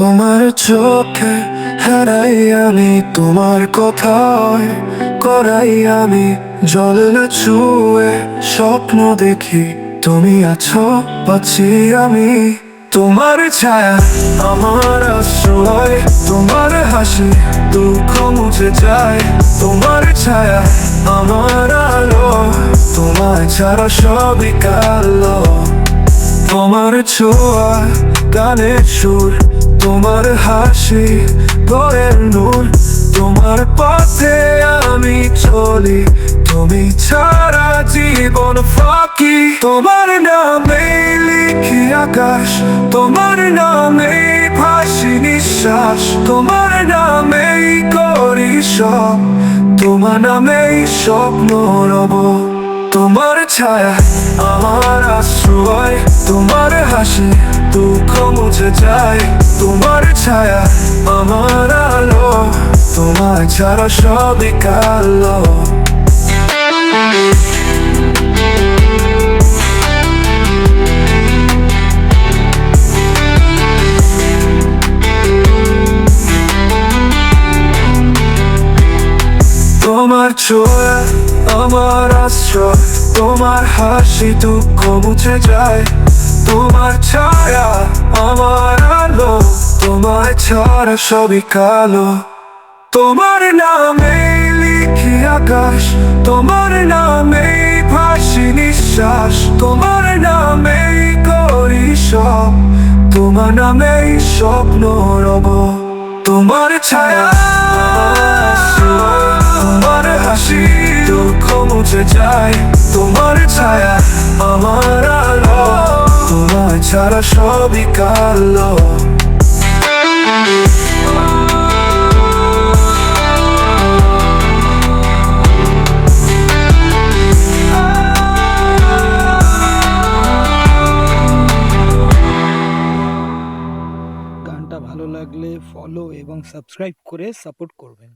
তোমার চোখে হারাই আমি, তোমার কথায় করাই আমি, জল ছুঁয়ে স্বপ্ন দেখি। তুমি আছো, পাচ্ছি আমি। তোমার ছায়া আমার আশ্রয়, তোমার হাসি দুঃখ মুছে যায়। তোমার ছায়া আমার আলো তোমার ছাড়া সবই কালো। তোমার ছোঁয়া, গানের সুর তোমার হাসি তোরের নূর তোমার পথে আমি চলি। তুমি ছাড়া জীবন ফাঁকি। তোমার নামে লিখি আকাশ। তোমার নামে ভাসি নিঃশ্বাস। তোমার নামে করি সব। তোমার নামেই স্বপ্ন রব। তোমার ছায়া আমার আশ্রয়। তোমার হাসি, দুঃখ মুছে যায়। তোমার ছায়া আমার আলো তোমার ছাড়া সবই কালো। তোমার ছোঁয়া, আমার আশ্রয়, তোমার হাসি দুঃখ মুছে যায়। তোমার ছায়া, আমার আলো, তোমার ছাড়া সবই কালো। তোমার নামে লিখি আকাশ, তোমার নামে ভাসি নিঃশ্বাস, তোমার নামে করি সব, তোমার নামেই স্বপ্ন রব। তোমার ছায়া, তোমার হাসি, দুঃখ মুছে যায়। তোমার ছায়া, আমার ছাড়া সবই গানটা ভালো লাগলে ফলো এবং সাবস্ক্রাইব করে সাপোর্ট করবেন।